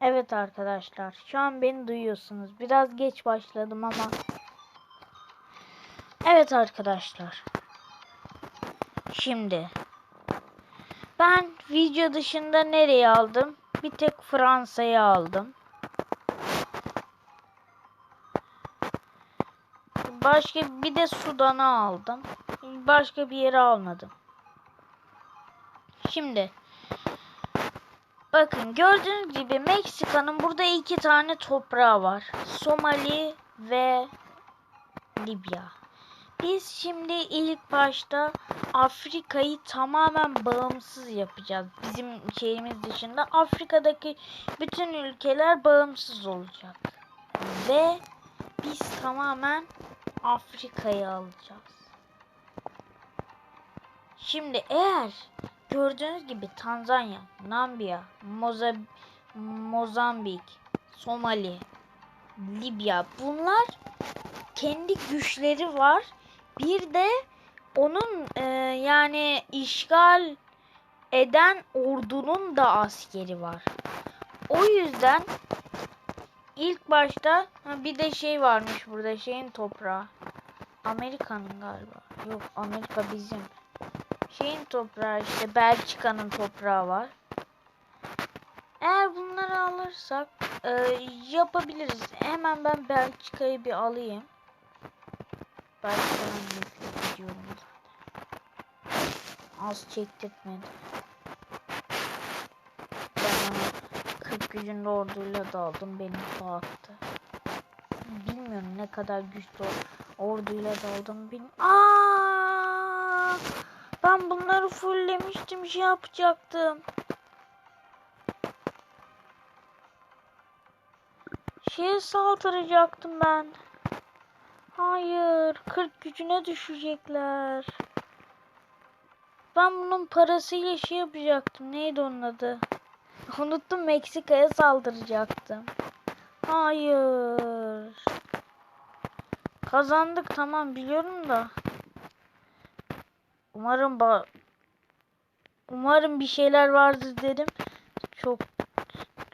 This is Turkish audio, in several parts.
Evet arkadaşlar, şu an beni duyuyorsunuz. Biraz geç başladım ama. Evet arkadaşlar. Şimdi ben video dışında nereye aldım? Bir tek Fransa'yı aldım. Başka bir de Sudan'ı aldım. Başka bir yere almadım. Şimdi bakın gördüğünüz gibi Meksika'nın burada iki tane toprağı var. Somali ve Libya. Biz şimdi ilk başta Afrika'yı tamamen bağımsız yapacağız. Bizim şeyimiz dışında Afrika'daki bütün ülkeler bağımsız olacak. Ve biz tamamen Afrika'yı alacağız. Şimdi eğer gördüğünüz gibi Tanzanya, Namibya, Moza Mozambik, Somali, Libya bunlar kendi güçleri var. Bir de onun e, yani işgal eden ordunun da askeri var. O yüzden ilk başta ha, bir de şey varmış burada şeyin toprağı. Amerika'nın galiba. Yok Amerika bizim. Şeyin toprağı işte Belçika'nın toprağı var. Eğer bunları alırsak e, yapabiliriz. Hemen ben Belçika'yı bir alayım. Belçika'nın nefret ediyorum zaten. Az çektirtmedi. Ben onu 40 gücünde orduyla daldım. Beni dağıttı. Bilmiyorum ne kadar güçlü orduyla daldım. Bilmiyorum. Aa! Ben bunları fulllemiştim. Şey yapacaktım. Şeye saldıracaktım ben. Hayır. 40 gücüne düşecekler. Ben bunun parasıyla şey yapacaktım. Neydi onun adı? Unuttum Meksika'ya saldıracaktım. Hayır. Kazandık tamam biliyorum da. Umarım ba Umarım bir şeyler vardır dedim. Çok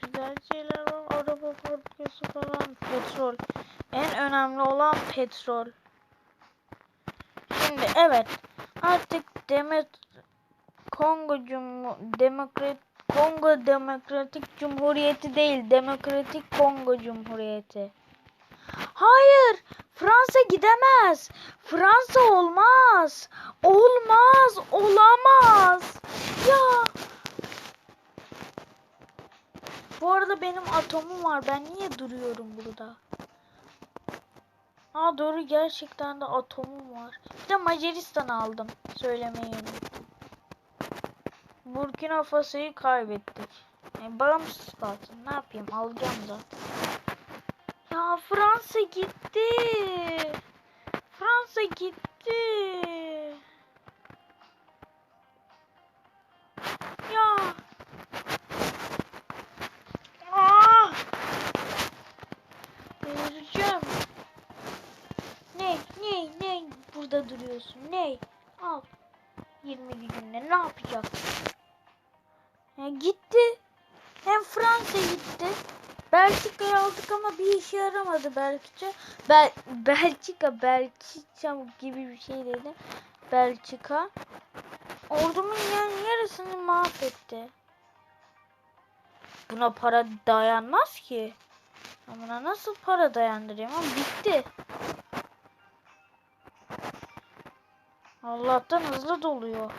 güzel şeyler var. Araba fabrikası falan. Petrol. En önemli olan petrol. Şimdi evet. Artık Demet Kongo Cum Demokrat Kongo Demokratik Cumhuriyeti değil. Demokratik Kongo Cumhuriyeti. Hayır. Fransa gidemez. Fransa olmaz. Olmaz. Olamaz. Ya. Bu arada benim atomum var. Ben niye duruyorum burada? Aa doğru gerçekten de atomum var. Bir de Macaristan aldım. Söylemeyi unuttum. Burkina Faso'yu kaybettik. Yani bağımsız kalsın. Ne yapayım? Alacağım zaten. Ya Fransa gitti. Fransa gitti. Ya. Ah. Delireceğim. Ne? Ne? Ne? Burada duruyorsun. Ne? Al. 20 günde ne yapacaksın? Ya gitti. Hem Fransa gitti. Belçika'yı aldık ama bir işe yaramadı Belçika. Bel Belçika, Belçika gibi bir şey dedi. Belçika. Ordumun yani yarısını mahvetti. Buna para dayanmaz ki. Ben Buna nasıl para dayandırayım ama bitti. Allah'tan hızlı doluyor.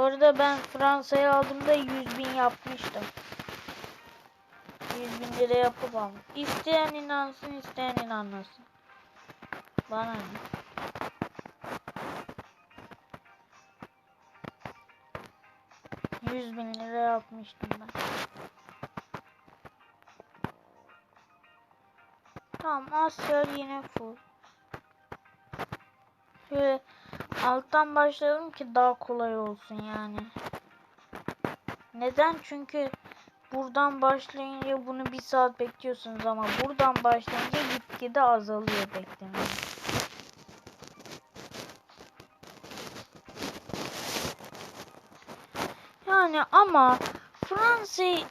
Orada ben Fransa'yı aldığımda 100 bin yapmıştım. 100 bin lira yapıp aldım. İsteyen inansın, isteyen inanmasın. Bana ne? Yüz bin lira yapmıştım ben. Tamam Asya yine full. Şöyle alttan başlayalım ki daha kolay olsun yani. Neden? Çünkü buradan başlayınca bunu bir saat bekliyorsunuz ama buradan başlayınca gitgide azalıyor beklemeniz. Yani ama Fransa'yı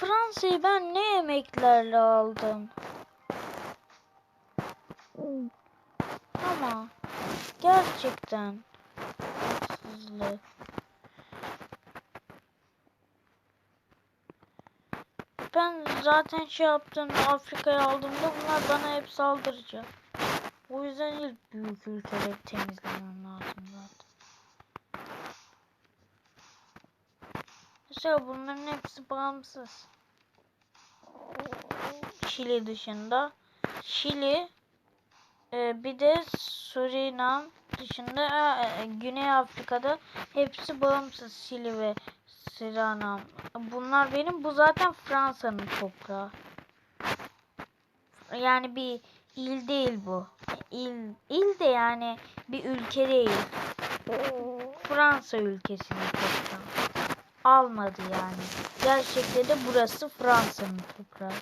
Fransa'yı ben ne emeklerle aldım? Ama gerçekten haksızlık. Ben zaten şey yaptığımda Afrika'ya aldığımda bunlar bana hep saldıracak. O yüzden ilk büyük ülkeleri temizlemem lazım zaten. Mesela bunların hepsi bağımsız. Şili dışında. Şili e, bir de Surinam dışında e, Güney Afrika'da hepsi bağımsız Şili ve Surinam. Bunlar benim. Bu zaten Fransa'nın toprağı. Yani bir il değil bu. İl, il de yani bir ülke değil. Fransa ülkesinin toprağı. Almadı yani. Gerçekte de burası Fransa'nın toprağı.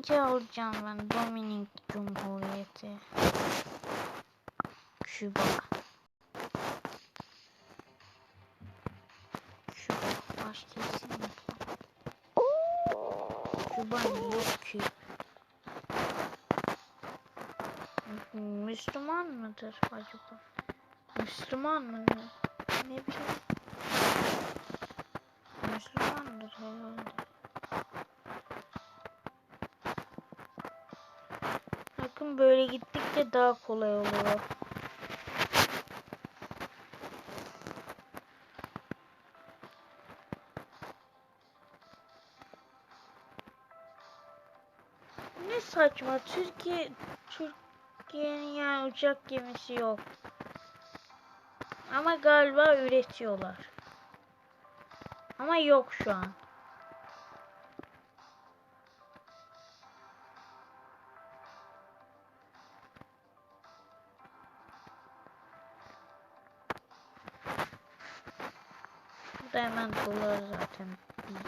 Dominik'i alacağım ben. Dominik Cumhuriyeti. Küba. Küba. Başka isim yok. Küba yok ki. Müslüman mıdır acaba? Müslüman mı? Ne bileyim. Müslümandır herhalde. Böyle gittikçe daha kolay oluyor. Ne saçma. Türkiye Türkiye'nin yani uçak gemisi yok. Ama galiba üretiyorlar. Ama yok şu an. Da hemen dolar zaten.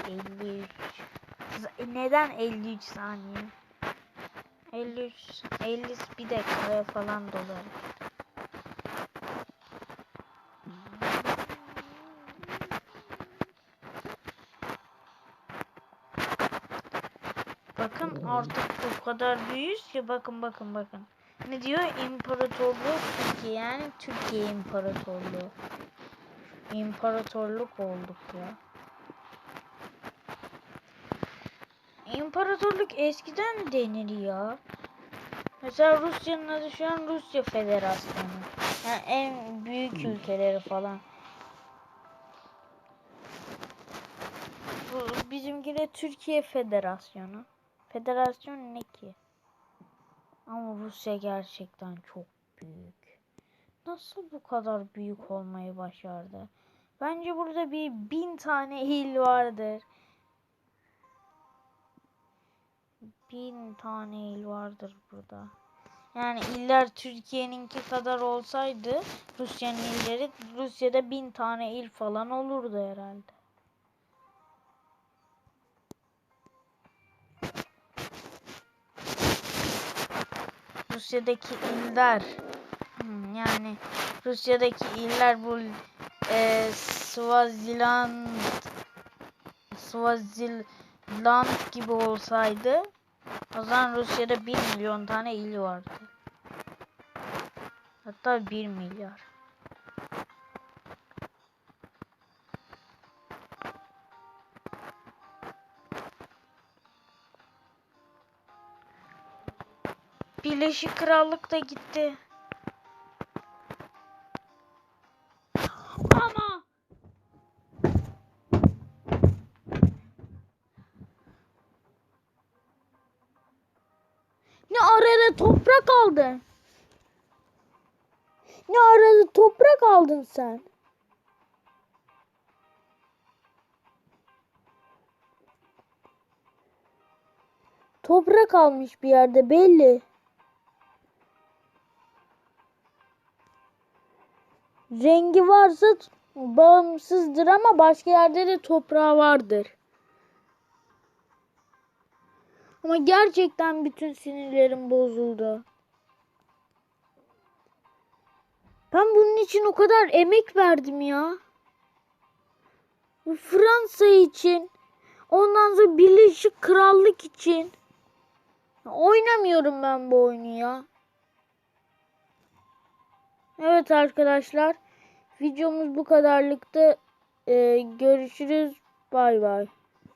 Bir 53. Z- Neden 53 saniye? 53 50 bir dakikaya falan dolar. Bakın artık o kadar büyüyüz ki bakın bakın bakın. Ne diyor? İmparatorluğu Türkiye yani Türkiye İmparatorluğu. İmparatorluk olduk ya. İmparatorluk eskiden denir ya. Mesela Rusya'nın adı şu an Rusya Federasyonu. Yani en büyük ülkeleri falan. Bu bizimki de Türkiye Federasyonu. Federasyon ne ki? Ama Rusya gerçekten çok büyük. Nasıl bu kadar büyük olmayı başardı? Bence burada bir bin tane il vardır. Bin tane il vardır burada. Yani iller Türkiye'ninki kadar olsaydı Rusya'nın illeri Rusya'da bin tane il falan olurdu herhalde. Rusya'daki iller yani Rusya'daki iller bu e, Swaziland Swaziland gibi olsaydı o zaman Rusya'da 1 milyon tane il vardı. Hatta 1 milyar. Birleşik Krallık da gitti. Arada toprak aldın? Ne arada toprak aldın sen? Toprak almış bir yerde belli. Rengi varsa bağımsızdır ama başka yerde de toprağı vardır. Ama gerçekten bütün sinirlerim bozuldu. Ben bunun için o kadar emek verdim ya. Fransa için. Ondan sonra Birleşik Krallık için. Oynamıyorum ben bu oyunu ya. Evet arkadaşlar. Videomuz bu kadarlıkta. Ee, görüşürüz. Bay bay.